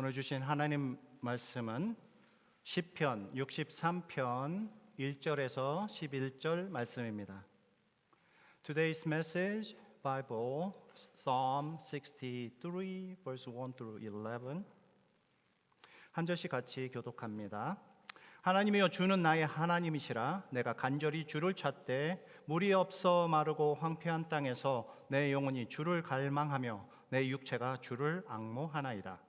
오늘 주신 하나님 말씀은 시편 63편 1절에서 11절 말씀입니다. Today's message Bible Psalm 63 verse 1 through 11. 한 절씩 같이 교독합니다. 하나님이여 주는 나의 하나님이시라 내가 간절히 주를 찾되 물이 없어 마르고 황폐한 땅에서 내 영혼이 주를 갈망하며 내 육체가 주를 악모하나이다.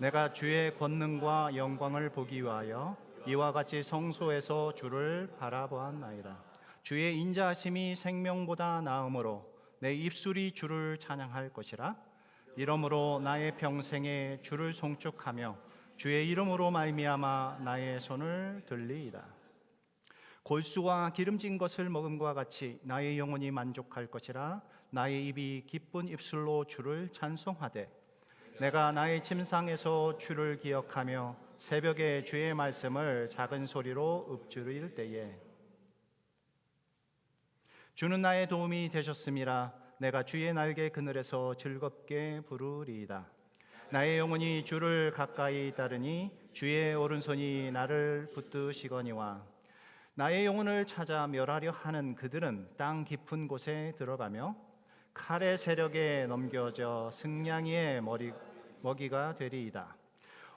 내가 주의 권능과 영광을 보기 위하여 이와 같이 성소에서 주를 바라보았나이다. 주의 인자하심이 생명보다 나음으로 내 입술이 주를 찬양할 것이라. 이러므로 나의 평생에 주를 송축하며 주의 이름으로 말미암아 나의 손을 들리이다. 골수와 기름진 것을 먹음과 같이 나의 영혼이 만족할 것이라 나의 입이 기쁜 입술로 주를 찬송하되 내가 나의 침상에서 주를 기억하며 새벽에 주의 말씀을 작은 소리로 읊조릴 때에 주는 나의 도움이 되셨음이라 내가 주의 날개 그늘에서 즐겁게 부르리이다. 나의 영혼이 주를 가까이 따르니 주의 오른손이 나를 붙드시거니와 나의 영혼을 찾아 멸하려 하는 그들은 땅 깊은 곳에 들어가며 칼의 세력에 넘겨져 승냥이의 머리 먹이가 되리이다.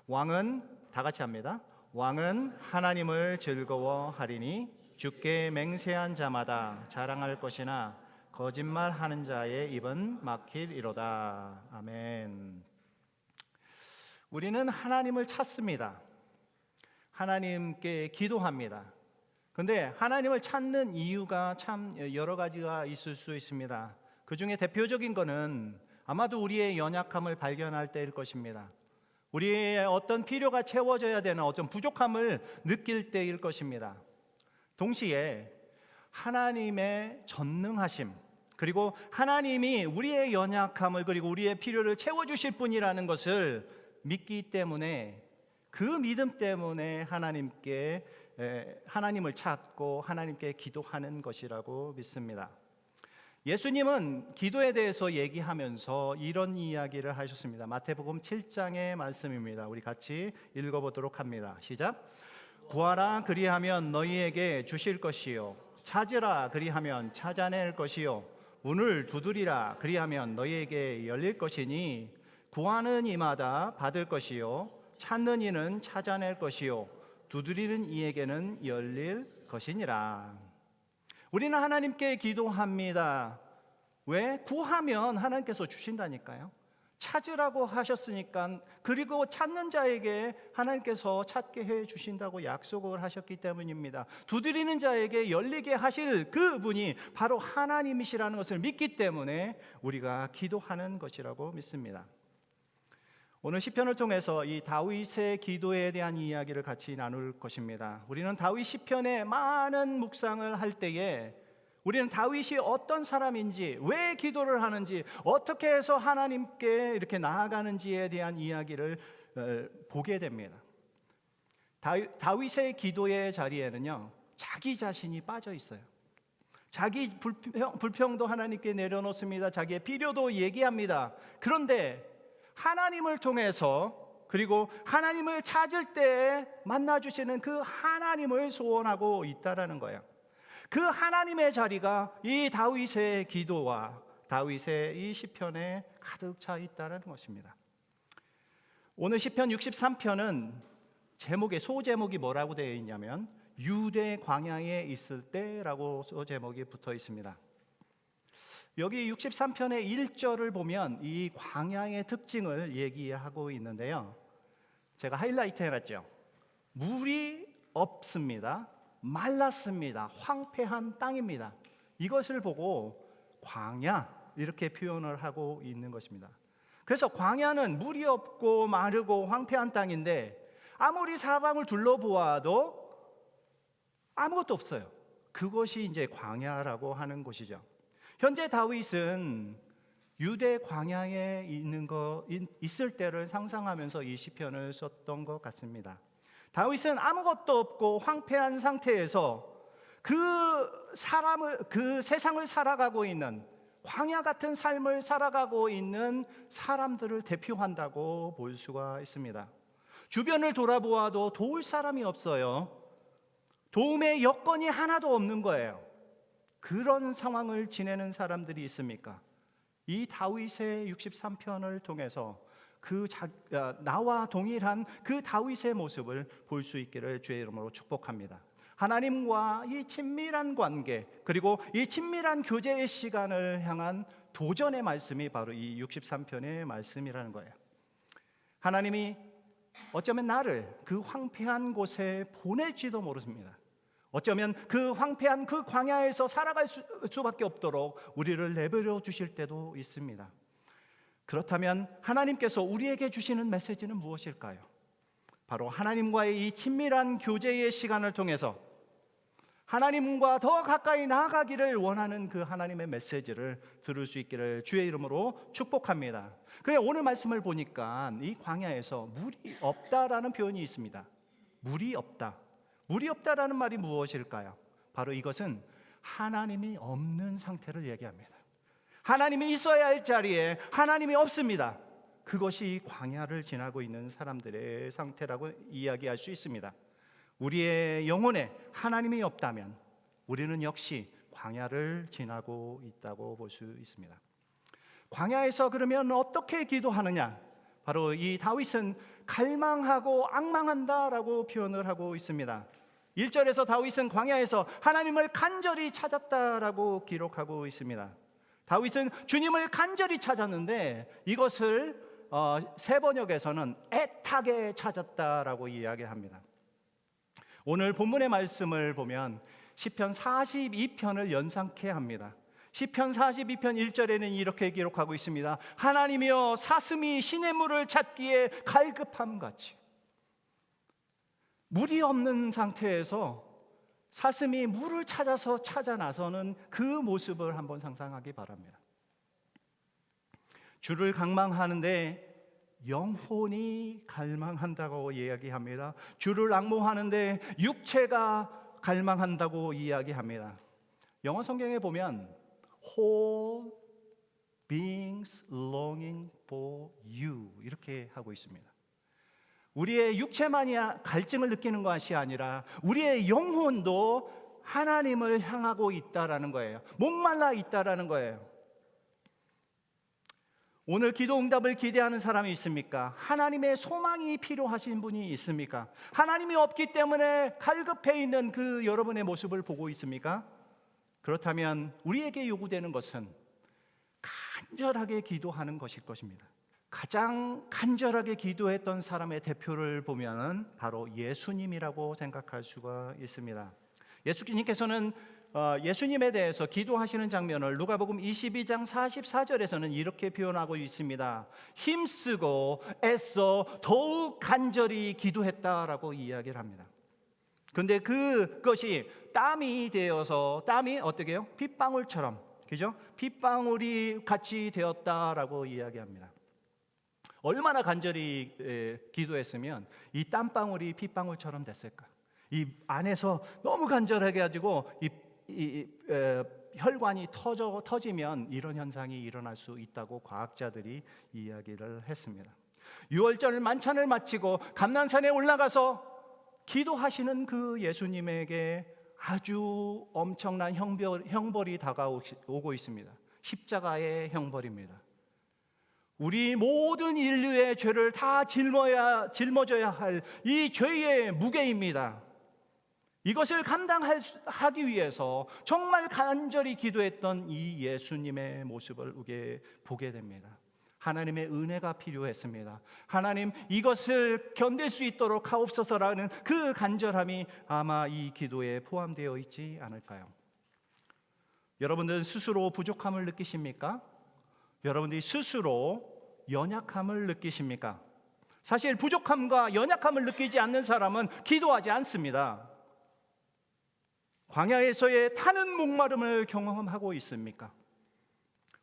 왕은 다 같이 합니다. 왕은 하나님을 즐거워하리니 주께 맹세한 자마다 자랑할 것이나 거짓말하는 자의 입은 막힐이로다. 아멘. 우리는 하나님을 찾습니다. 하나님께 기도합니다. 근데 하나님을 찾는 이유가 참 여러 가지가 있을 수 있습니다. 그 중에 대표적인 거는 아마도 우리의 연약함을 발견할 때일 것입니다. 우리의 어떤 필요가 채워져야 되는 어떤 부족함을 느낄 때일 것입니다. 동시에 하나님의 전능하심, 그리고 하나님이 우리의 연약함을 그리고 우리의 필요를 채워주실 분이라는 것을 믿기 때문에 그 믿음 때문에 하나님께 하나님을 찾고 하나님께 기도하는 것이라고 믿습니다. 예수님은 기도에 대해서 얘기하면서 이런 이야기를 하셨습니다. 마태복음 7장의 말씀입니다. 우리 같이 읽어보도록 합니다. 시작. 구하라 그리하면 너희에게 주실 것이요 찾으라 그리하면 찾아낼 것이요 문을 두드리라 그리하면 너희에게 열릴 것이니 구하는 이마다 받을 것이요 찾는 이는 찾아낼 것이요 두드리는 이에게는 열릴 것이니라. 우리는 하나님께 기도합니다. 왜? 구하면 하나님께서 주신다니까요. 찾으라고 하셨으니까 그리고 찾는 자에게 하나님께서 찾게 해 주신다고 약속을 하셨기 때문입니다. 두드리는 자에게 열리게 하실 그 분이 바로 하나님이시라는 것을 믿기 때문에 우리가 기도하는 것이라고 믿습니다. 오늘 시편을 통해서 이 다윗의 기도에 대한 이야기를 같이 나눌 것입니다. 우리는 다윗 시편의 많은 묵상을 할 때에 우리는 다윗이 어떤 사람인지, 왜 기도를 하는지, 어떻게 해서 하나님께 이렇게 나아가는지에 대한 이야기를 보게 됩니다. 다윗의 기도의 자리에는요, 자기 자신이 빠져 있어요. 자기 불평, 불평도 하나님께 내려놓습니다. 자기의 필요도 얘기합니다. 그런데 하나님을 통해서 그리고 하나님을 찾을 때 만나 주시는 그 하나님을 소원하고 있다라는 거예요. 그 하나님의 자리가 이 다윗의 기도와 다윗의 이 시편에 가득 차 있다는 것입니다. 오늘 시편 63편은 제목의 소제목이 뭐라고 되어 있냐면 유대 광야에 있을 때라고 소제목이 붙어 있습니다. 여기 63편의 1절을 보면 이 광야의 특징을 얘기하고 있는데요. 제가 하이라이트 해놨죠. 물이 없습니다. 말랐습니다. 황폐한 땅입니다. 이것을 보고 광야 이렇게 표현을 하고 있는 것입니다. 그래서 광야는 물이 없고 마르고 황폐한 땅인데 아무리 사방을 둘러보아도 아무것도 없어요. 그것이 이제 광야라고 하는 곳이죠. 현재 다윗은 유대 광야에 있는 거 있을 때를 상상하면서 이 시편을 썼던 것 같습니다. 다윗은 아무것도 없고 황폐한 상태에서 그 사람을 그 세상을 살아가고 있는 광야 같은 삶을 살아가고 있는 사람들을 대표한다고 볼 수가 있습니다. 주변을 돌아보아도 도울 사람이 없어요. 도움의 여건이 하나도 없는 거예요. 그런 상황을 지내는 사람들이 있습니까? 이 다윗의 63편을 통해서 그 자, 아, 나와 동일한 그 다윗의 모습을 볼 수 있기를 주의 이름으로 축복합니다. 하나님과 이 친밀한 관계 그리고 이 친밀한 교제의 시간을 향한 도전의 말씀이 바로 이 63편의 말씀이라는 거예요. 하나님이 어쩌면 나를 그 황폐한 곳에 보낼지도 모릅니다. 어쩌면 그 황폐한 그 광야에서 살아갈 수, 수밖에 없도록 우리를 내버려 주실 때도 있습니다. 그렇다면 하나님께서 우리에게 주시는 메시지는 무엇일까요? 바로 하나님과의 이 친밀한 교제의 시간을 통해서 하나님과 더 가까이 나아가기를 원하는 그 하나님의 메시지를 들을 수 있기를 주의 이름으로 축복합니다. 그래 오늘 말씀을 보니까 이 광야에서 물이 없다라는 표현이 있습니다. 물이 없다. 물이 없다라는 말이 무엇일까요? 바로 이것은 하나님이 없는 상태를 얘기합니다. 하나님이 있어야 할 자리에 하나님이 없습니다. 그것이 광야를 지나고 있는 사람들의 상태라고 이야기할 수 있습니다. 우리의 영혼에 하나님이 없다면 우리는 역시 광야를 지나고 있다고 볼 수 있습니다. 광야에서 그러면 어떻게 기도하느냐? 바로 이 다윗은 갈망하고 악망한다라고 표현을 하고 있습니다. 1절에서 다윗은 광야에서 하나님을 간절히 찾았다라고 기록하고 있습니다. 다윗은 주님을 간절히 찾았는데 이것을 어, 세 번역에서는 애타게 찾았다라고 이야기합니다. 오늘 본문의 말씀을 보면 시편 42편을 연상케 합니다. 시편 42편 1절에는 이렇게 기록하고 있습니다. 하나님이여 사슴이 신의 물을 찾기에 갈급함 같이 물이 없는 상태에서 사슴이 물을 찾아서 찾아 나서는 그 모습을 한번 상상하기 바랍니다. 주를 갈망하는데 영혼이 갈망한다고 이야기합니다. 주를 악모하는데 육체가 갈망한다고 이야기합니다. 영어 성경에 보면 whole beings longing for you 이렇게 하고 있습니다. 우리의 육체만이 갈증을 느끼는 것이 아니라 우리의 영혼도 하나님을 향하고 있다라는 거예요. 목말라 있다라는 거예요. 오늘 기도 응답을 기대하는 사람이 있습니까? 하나님의 소망이 필요하신 분이 있습니까? 하나님이 없기 때문에 갈급해 있는 그 여러분의 모습을 보고 있습니까? 그렇다면 우리에게 요구되는 것은 간절하게 기도하는 것일 것입니다. 가장 간절하게 기도했던 사람의 대표를 보면은 바로 예수님이라고 생각할 수가 있습니다. 예수님께서는 어, 예수님에 대해서 기도하시는 장면을 누가복음 22장 44절에서는 이렇게 표현하고 있습니다. 힘쓰고 애써 더욱 간절히 기도했다라고 이야기를 합니다. 근데 그것이 땀이 되어서 땀이 어떻게 해요? 핏방울처럼 그죠? 핏방울이 같이 되었다라고 이야기합니다. 얼마나 간절히 에, 기도했으면 이 땀방울이 핏방울처럼 됐을까? 이 안에서 너무 간절하게 가지고 이, 이, 에, 혈관이 터져 터지면 이런 현상이 일어날 수 있다고 과학자들이 이야기를 했습니다. 6월절 만찬을 마치고 감난산에 올라가서 기도하시는 그 예수님에게 아주 엄청난 형벌, 형벌이 다가오고 있습니다. 십자가의 형벌입니다. 우리 모든 인류의 죄를 다 짊어야 짊어져야 할 이 죄의 무게입니다. 이것을 감당하기 위해서 정말 간절히 기도했던 이 예수님의 모습을 보게 됩니다. 하나님의 은혜가 필요했습니다. 하나님 이것을 견딜 수 있도록 하옵소서라는 그 간절함이 아마 이 기도에 포함되어 있지 않을까요? 여러분들 스스로 부족함을 느끼십니까? 여러분들이 스스로 연약함을 느끼십니까? 사실 부족함과 연약함을 느끼지 않는 사람은 기도하지 않습니다. 광야에서의 타는 목마름을 경험하고 있습니까?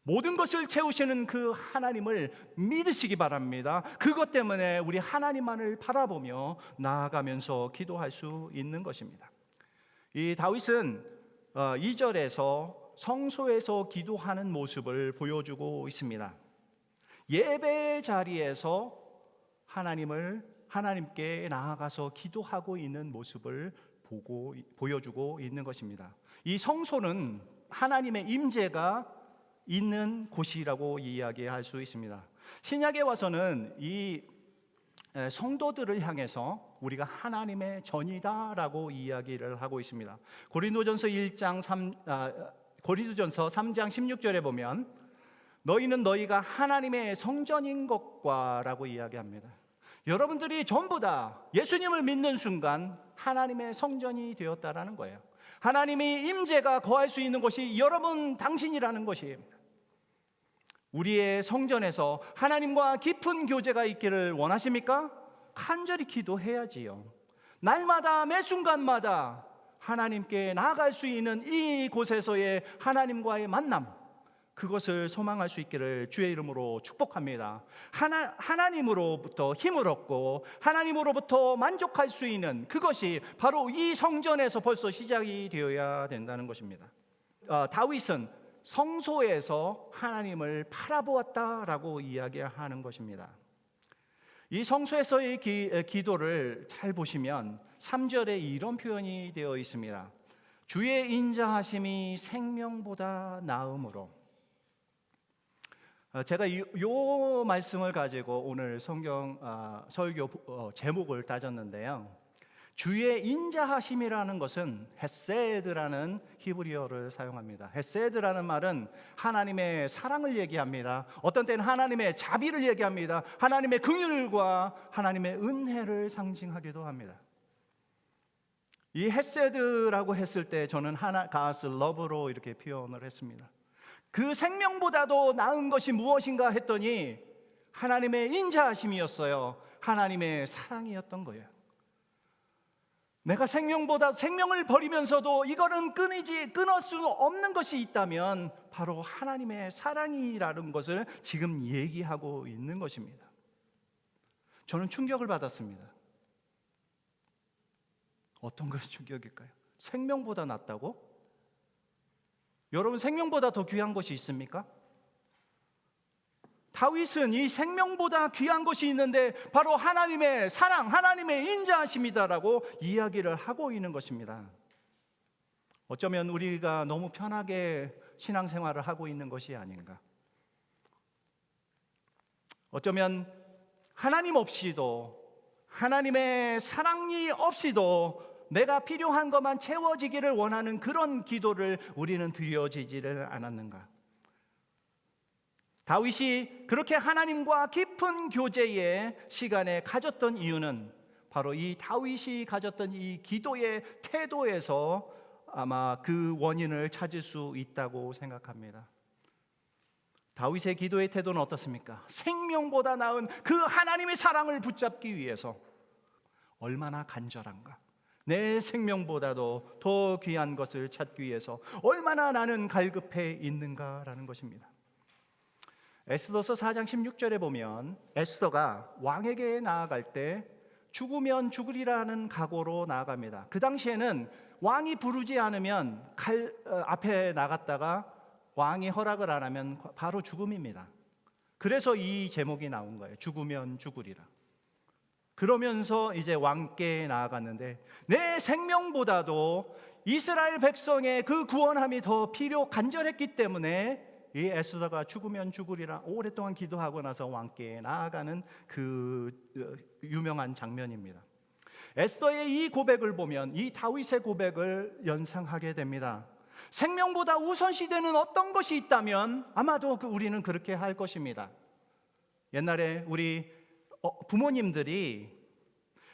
모든 것을 채우시는 그 하나님을 믿으시기 바랍니다. 그것 때문에 우리 하나님만을 바라보며 나아가면서 기도할 수 있는 것입니다. 이 다윗은 2절에서 어, 성소에서 기도하는 모습을 보여주고 있습니다. 예배 자리에서 하나님을 하나님께 나아가서 기도하고 있는 모습을 보고 보여주고 있는 것입니다. 이 성소는 하나님의 임재가 있는 곳이라고 이야기할 수 있습니다. 신약에 와서는 이 에, 성도들을 향해서 우리가 하나님의 전이다라고 이야기를 하고 있습니다. 고린도전서 1장 3 아, 고린도전서 3장 16절에 보면 너희는 너희가 하나님의 성전인 것과라고 이야기합니다. 여러분들이 전부 다 예수님을 믿는 순간 하나님의 성전이 되었다라는 거예요. 하나님이 임재가 거할 수 있는 곳이 여러분 당신이라는 것입니다. 우리의 성전에서 하나님과 깊은 교제가 있기를 원하십니까? 간절히 기도해야지요. 날마다 매 순간마다 하나님께 나아갈 수 있는 이 곳에서의 하나님과의 만남 그것을 소망할 수 있기를 주의 이름으로 축복합니다. 하나, 하나님으로부터 힘을 얻고 하나님으로부터 만족할 수 있는 그것이 바로 이 성전에서 벌써 시작이 되어야 된다는 것입니다. 어, 다윗은 성소에서 하나님을 바라보았다라고 이야기하는 것입니다. 이 성소에서의 기, 기도를 잘 보시면 3절에 이런 표현이 되어 있습니다. 주의 인자하심이 생명보다 나음으로 어, 제가 이, 요 말씀을 가지고 오늘 성경 아, 설교 어, 제목을 따졌는데요. 주의 인자하심이라는 것은 헤세드라는 히브리어를 사용합니다. 헤세드라는 말은 하나님의 사랑을 얘기합니다. 어떤 때는 하나님의 자비를 얘기합니다. 하나님의 긍휼과 하나님의 은혜를 상징하기도 합니다. 이 헤세드라고 했을 때 저는 하나 가스 러브로 이렇게 표현을 했습니다. 그 생명보다도 나은 것이 무엇인가 했더니 하나님의 인자하심이었어요. 하나님의 사랑이었던 거예요. 내가 생명보다 생명을 버리면서도 이거는 끊이지 끊을 수 없는 것이 있다면 바로 하나님의 사랑이라는 것을 지금 얘기하고 있는 것입니다. 저는 충격을 받았습니다. 어떤 것이 충격일까요? 생명보다 낫다고? 여러분 생명보다 더 귀한 것이 있습니까? 다윗은 이 생명보다 귀한 것이 있는데 바로 하나님의 사랑, 하나님의 인자하심이다라고 이야기를 하고 있는 것입니다. 어쩌면 우리가 너무 편하게 신앙생활을 하고 있는 것이 아닌가. 어쩌면 하나님 없이도 하나님의 사랑이 없이도 내가 필요한 것만 채워지기를 원하는 그런 기도를 우리는 드려지지를 않았는가? 다윗이 그렇게 하나님과 깊은 교제의 시간에 가졌던 이유는 바로 이 다윗이 가졌던 이 기도의 태도에서 아마 그 원인을 찾을 수 있다고 생각합니다. 다윗의 기도의 태도는 어떻습니까? 생명보다 나은 그 하나님의 사랑을 붙잡기 위해서 얼마나 간절한가? 내 생명보다도 더 귀한 것을 찾기 위해서 얼마나 나는 갈급해 있는가라는 것입니다. 에스더서 4장 16절에 보면 에스더가 왕에게 나아갈 때 죽으면 죽으리라는 각오로 나아갑니다. 그 당시에는 왕이 부르지 않으면 칼 어, 앞에 나갔다가 왕이 허락을 안 하면 바로 죽음입니다. 그래서 이 제목이 나온 거예요. 죽으면 죽으리라. 그러면서 이제 왕께 나아갔는데 내 생명보다도 이스라엘 백성의 그 구원함이 더 필요 간절했기 때문에 이 에스더가 죽으면 죽으리라 오랫동안 기도하고 나서 왕께 나아가는 그 어, 유명한 장면입니다. 에스더의 이 고백을 보면 이 다윗의 고백을 연상하게 됩니다. 생명보다 우선시되는 어떤 것이 있다면 아마도 그 우리는 그렇게 할 것입니다. 옛날에 우리 어, 부모님들이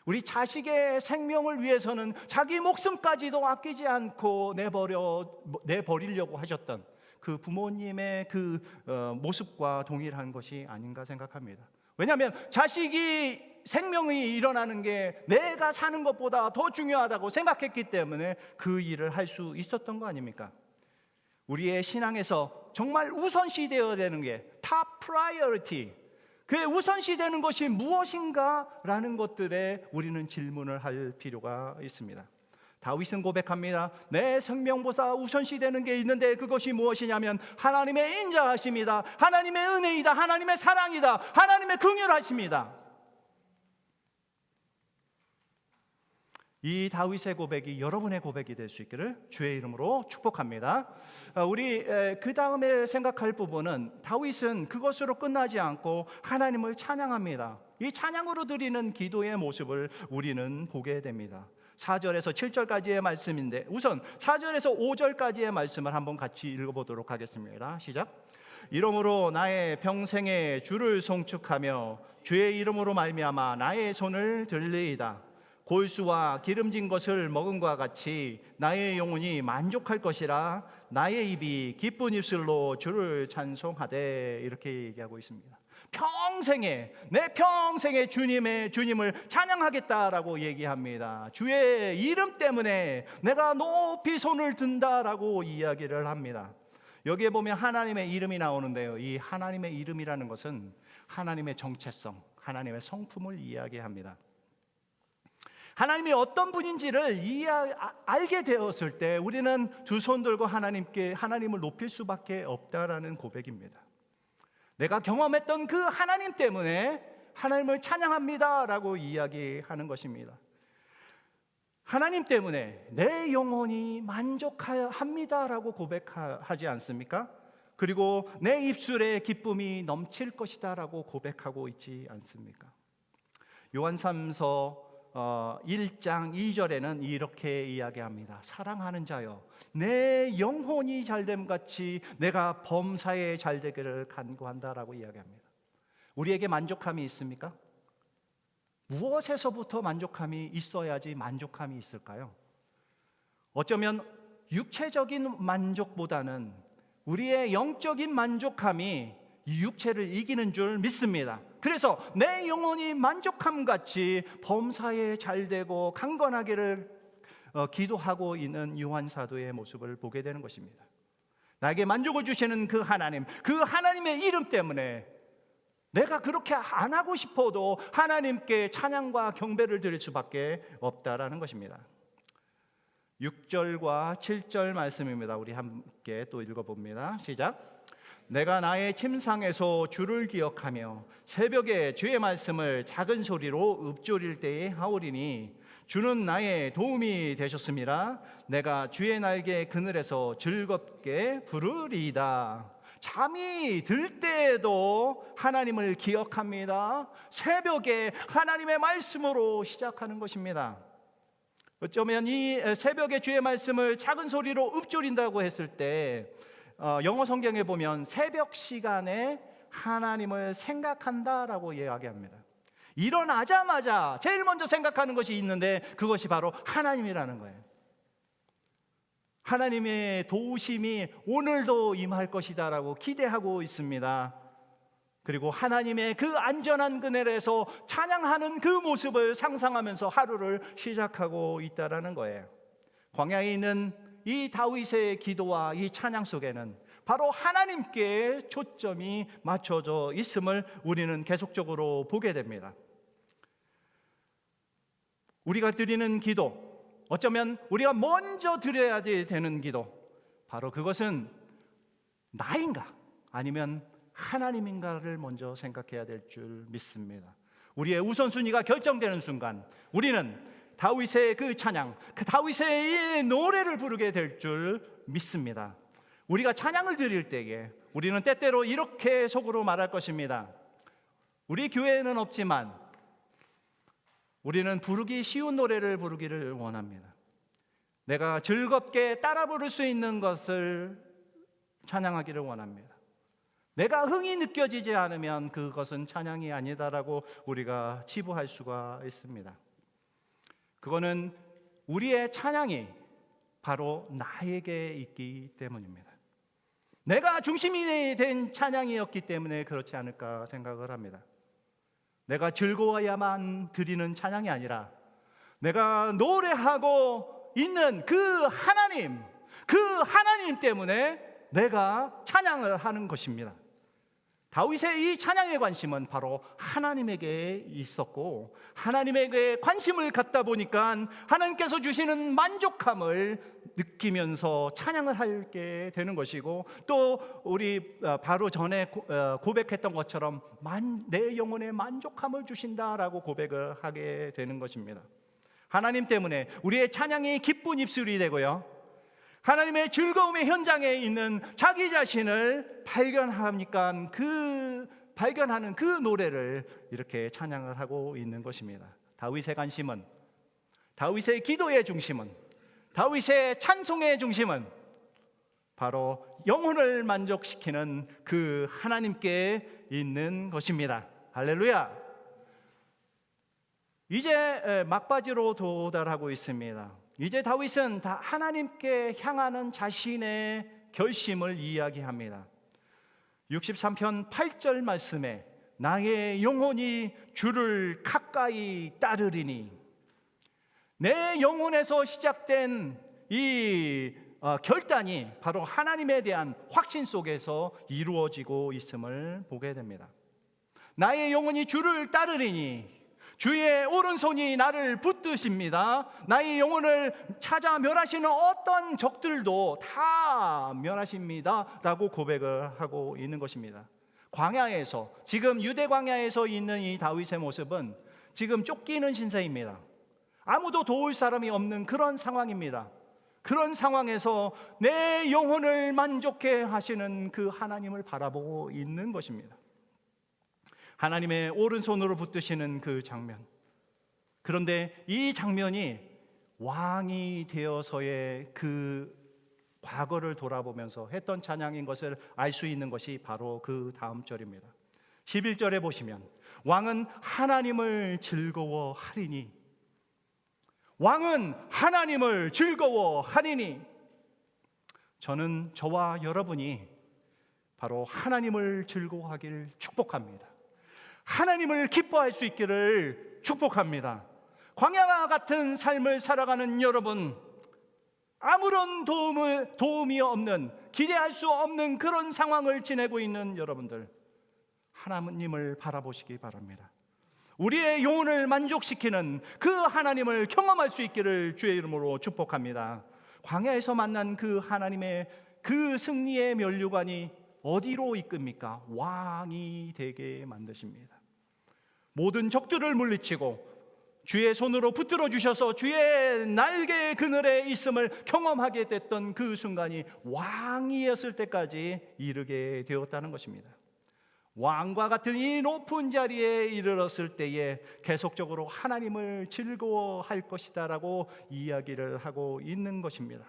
우리 자식의 생명을 위해서는 자기 목숨까지도 아끼지 않고 내버려 내버리려고 하셨던 그 부모님의 그 어, 모습과 동일한 것이 아닌가 생각합니다. 왜냐하면 자식이 생명이 일어나는 게 내가 사는 것보다 더 중요하다고 생각했기 때문에 그 일을 할 수 있었던 거 아닙니까? 우리의 신앙에서 정말 우선시 되어야 되는 게 top priority 그의 우선시 되는 것이 무엇인가라는 것들에 우리는 질문을 할 필요가 있습니다. 다윗은 고백합니다. 내 생명보다 우선시 되는 게 있는데 그것이 무엇이냐면 하나님의 인자하심이다. 하나님의 은혜이다. 하나님의 사랑이다. 하나님의 긍휼하심이다. 이 다윗의 고백이 여러분의 고백이 될 수 있기를 주의 이름으로 축복합니다. 어, 우리 그 다음에 생각할 부분은 다윗은 그것으로 끝나지 않고 하나님을 찬양합니다. 이 찬양으로 드리는 기도의 모습을 우리는 보게 됩니다. 4절에서 7절까지의 말씀인데 우선 4절에서 5절까지의 말씀을 한번 같이 읽어보도록 하겠습니다. 시작. 이러므로 나의 평생에 주를 송축하며 주의 이름으로 말미암아 나의 손을 들리이다. 골수와 기름진 것을 먹은 과 같이 나의 영혼이 만족할 것이라 나의 입이 기쁜 입술로 주를 찬송하되 이렇게 얘기하고 있습니다. 평생에 내 평생에 주님의 주님을 찬양하겠다라고 얘기합니다. 주의 이름 때문에 내가 높이 손을 든다라고 이야기를 합니다. 여기에 보면 하나님의 이름이 나오는데요. 이 하나님의 이름이라는 것은 하나님의 정체성, 하나님의 성품을 이야기합니다. 하나님이 어떤 분인지를 이해 알게 되었을 때 우리는 두 손 들고 하나님께 하나님을 높일 수밖에 없다라는 고백입니다. 내가 경험했던 그 하나님 때문에 하나님을 찬양합니다라고 이야기하는 것입니다. 하나님 때문에 내 영혼이 만족합니다라고 고백하지 않습니까? 그리고 내 입술에 기쁨이 넘칠 것이다라고 고백하고 있지 않습니까? 요한삼서 1장 어, 2절에는 이렇게 이야기합니다. 사랑하는 자여, 내 영혼이 잘됨 같이 내가 범사에 잘되기를 간구한다라고 이야기합니다. 우리에게 만족함이 있습니까? 무엇에서부터 만족함이 있어야지 만족함이 있을까요? 어쩌면 육체적인 만족보다는 우리의 영적인 만족함이 육체를 이기는 줄 믿습니다. 그래서 내 영혼이 만족함 같이 범사에 잘 되고 강건하기를 어, 기도하고 있는 요한 사도의 모습을 보게 되는 것입니다. 나에게 만족을 주시는 그 하나님, 그 하나님의 이름 때문에 내가 그렇게 안 하고 싶어도 하나님께 찬양과 경배를 드릴 수밖에 없다라는 것입니다. 6절과 7절 말씀입니다. 우리 함께 또 읽어봅니다. 시작. 내가 나의 침상에서 주를 기억하며 새벽에 주의 말씀을 작은 소리로 읊조릴 때에 하오리니 주는 나의 도움이 되셨습니다. 내가 주의 날개 그늘에서 즐겁게 부르리이다. 잠이 들 때에도 하나님을 기억합니다. 새벽에 하나님의 말씀으로 시작하는 것입니다. 어쩌면 이 새벽에 주의 말씀을 작은 소리로 읊조린다고 했을 때 어, 영어 성경에 보면 새벽 시간에 하나님을 생각한다라고 이야기합니다. 일어나자마자 제일 먼저 생각하는 것이 있는데 그것이 바로 하나님이라는 거예요. 하나님의 도우심이 오늘도 임할 것이다라고 기대하고 있습니다. 그리고 하나님의 그 안전한 그늘에서 찬양하는 그 모습을 상상하면서 하루를 시작하고 있다라는 거예요. 광야에 있는 이 다윗의 기도와 이 찬양 속에는 바로 하나님께 초점이 맞춰져 있음을 우리는 계속적으로 보게 됩니다. 우리가 드리는 기도, 어쩌면 우리가 먼저 드려야 되는 기도, 바로 그것은 나인가 아니면 하나님인가를 먼저 생각해야 될 줄 믿습니다. 우리의 우선순위가 결정되는 순간 우리는 다윗의 그 찬양, 그 다윗의 이 노래를 부르게 될 줄 믿습니다. 우리가 찬양을 드릴 때에 우리는 때때로 이렇게 속으로 말할 것입니다. 우리 교회에는 없지만 우리는 부르기 쉬운 노래를 부르기를 원합니다. 내가 즐겁게 따라 부를 수 있는 것을 찬양하기를 원합니다. 내가 흥이 느껴지지 않으면 그것은 찬양이 아니다라고 우리가 치부할 수가 있습니다. 그거는 우리의 찬양이 바로 나에게 있기 때문입니다. 내가 중심이 된 찬양이었기 때문에 그렇지 않을까 생각을 합니다. 내가 즐거워야만 드리는 찬양이 아니라 내가 노래하고 있는 그 하나님, 그 하나님 때문에 내가 찬양을 하는 것입니다. 다윗의 이 찬양의 관심은 바로 하나님에게 있었고 하나님에게 관심을 갖다 보니까 하나님께서 주시는 만족함을 느끼면서 찬양을 하게 되는 것이고 또 우리 어, 바로 전에 고- 어, 고백했던 것처럼 만, 내 영혼에 만족함을 주신다라고 고백을 하게 되는 것입니다. 하나님 때문에 우리의 찬양이 기쁜 입술이 되고요. 하나님의 즐거움의 현장에 있는 자기 자신을 발견하니까 그 발견하는 그 노래를 이렇게 찬양을 하고 있는 것입니다. 다윗의 관심은 다윗의 기도의 중심은 다윗의 찬송의 중심은 바로 영혼을 만족시키는 그 하나님께 있는 것입니다. 할렐루야. 이제 막바지로 도달하고 있습니다. 이제 다윗은 다 하나님께 향하는 자신의 결심을 이야기합니다. 63편 8절 말씀에 나의 영혼이 주를 가까이 따르리니 내 영혼에서 시작된 이 어, 결단이 바로 하나님에 대한 확신 속에서 이루어지고 있음을 보게 됩니다. 나의 영혼이 주를 따르리니 주의 오른손이 나를 붙드십니다. 나의 영혼을 찾아 멸하시는 어떤 적들도 다 멸하십니다. 라고 고백을 하고 있는 것입니다. 광야에서, 지금 유대 광야에서 있는 이 다윗의 모습은 지금 쫓기는 신세입니다. 아무도 도울 사람이 없는 그런 상황입니다. 그런 상황에서 내 영혼을 만족해 하시는 그 하나님을 바라보고 있는 것입니다. 하나님의 오른손으로 붙드시는 그 장면. 그런데 이 장면이 왕이 되어서의 그 과거를 돌아보면서 했던 찬양인 것을 알 수 있는 것이 바로 그 다음 절입니다. 11절에 보시면 왕은 하나님을 즐거워하리니 왕은 하나님을 즐거워하리니 저는 저와 여러분이 바로 하나님을 즐거워하기를 축복합니다. 하나님을 기뻐할 수 있기를 축복합니다. 광야와 같은 삶을 살아가는 여러분, 아무런 도움을 도움이 없는 기대할 수 없는 그런 상황을 지내고 있는 여러분들, 하나님을 바라보시기 바랍니다. 우리의 영혼을 만족시키는 그 하나님을 경험할 수 있기를 주의 이름으로 축복합니다. 광야에서 만난 그 하나님의 그 승리의 면류관이 어디로 이끕니까? 왕이 되게 만드십니다. 모든 적들을 물리치고 주의 손으로 붙들어 주셔서 주의 날개 그늘에 있음을 경험하게 됐던 그 순간이 왕이었을 때까지 이르게 되었다는 것입니다. 왕과 같은 이 높은 자리에 이르렀을 때에 계속적으로 하나님을 즐거워할 것이다라고 이야기를 하고 있는 것입니다.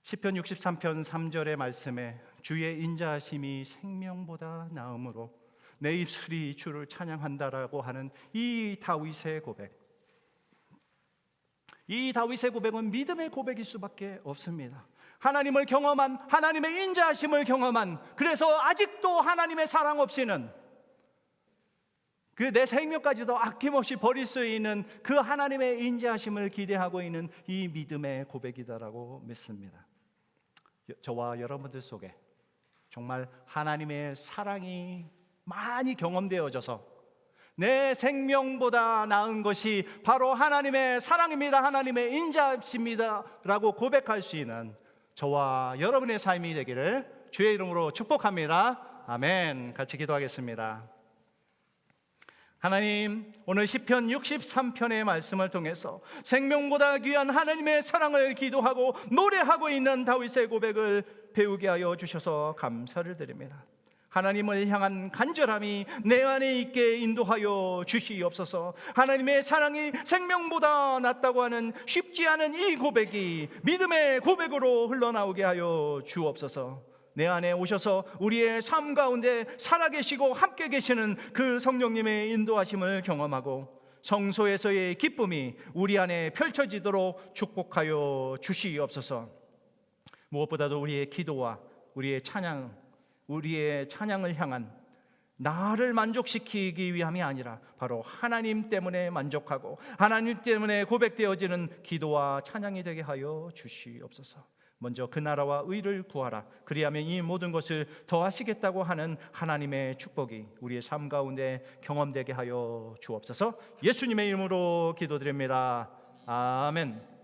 시편 63편 3절의 말씀에 주의 인자하심이 생명보다 나음으로 내 입술이 주를 찬양한다라고 하는 이 다윗의 고백. 이 다윗의 고백은 믿음의 고백일 수밖에 없습니다. 하나님을 경험한 하나님의 인자하심을 경험한 그래서 아직도 하나님의 사랑 없이는 그 내 생명까지도 아낌없이 버릴 수 있는 그 하나님의 인자하심을 기대하고 있는 이 믿음의 고백이다라고 믿습니다. 저와 여러분들 속에 정말 하나님의 사랑이 많이 경험되어져서 내 생명보다 나은 것이 바로 하나님의 사랑입니다. 하나님의 인자하심이다라고 고백할 수 있는 저와 여러분의 삶이 되기를 주의 이름으로 축복합니다. 아멘. 같이 기도하겠습니다. 하나님, 오늘 시편 63편의 말씀을 통해서 생명보다 귀한 하나님의 사랑을 기도하고 노래하고 있는 다윗의 고백을 배우게 하여 주셔서 감사를 드립니다. 하나님을 향한 간절함이 내 안에 있게 인도하여 주시옵소서. 하나님의 사랑이 생명보다 낫다고 하는 쉽지 않은 이 고백이 믿음의 고백으로 흘러나오게 하여 주옵소서. 내 안에 오셔서 우리의 삶 가운데 살아계시고 함께 계시는 그 성령님의 인도하심을 경험하고 성소에서의 기쁨이 우리 안에 펼쳐지도록 축복하여 주시옵소서. 무엇보다도 우리의 기도와 우리의 찬양, 우리의 찬양을 향한 나를 만족시키기 위함이 아니라 바로 하나님 때문에 만족하고 하나님 때문에 고백되어지는 기도와 찬양이 되게 하여 주시옵소서. 먼저 그 나라와 의를 구하라. 그리하면 이 모든 것을 더하시겠다고 하는 하나님의 축복이 우리의 삶 가운데 경험되게 하여 주옵소서. 예수님의 이름으로 기도드립니다. 아멘.